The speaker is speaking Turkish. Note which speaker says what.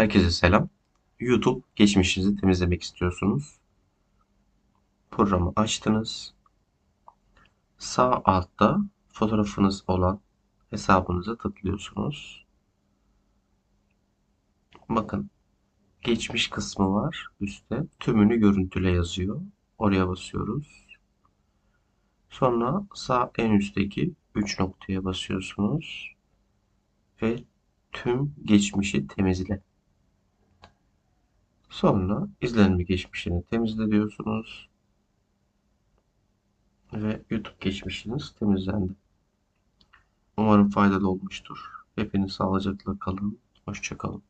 Speaker 1: Herkese selam. YouTube geçmişinizi temizlemek istiyorsunuz. Programı açtınız. Sağ altta fotoğrafınız olan hesabınıza tıklıyorsunuz. Bakın geçmiş kısmı var üstte. Tümünü görüntüle yazıyor. Oraya basıyoruz. Sonra sağ en üstteki 3 noktaya basıyorsunuz. Ve tüm geçmişi temizle. Sonra izlenme geçmişini temizle. Ve YouTube geçmişiniz temizlendi. Umarım faydalı olmuştur. Hepiniz sağlıcakla kalın. Hoşçakalın.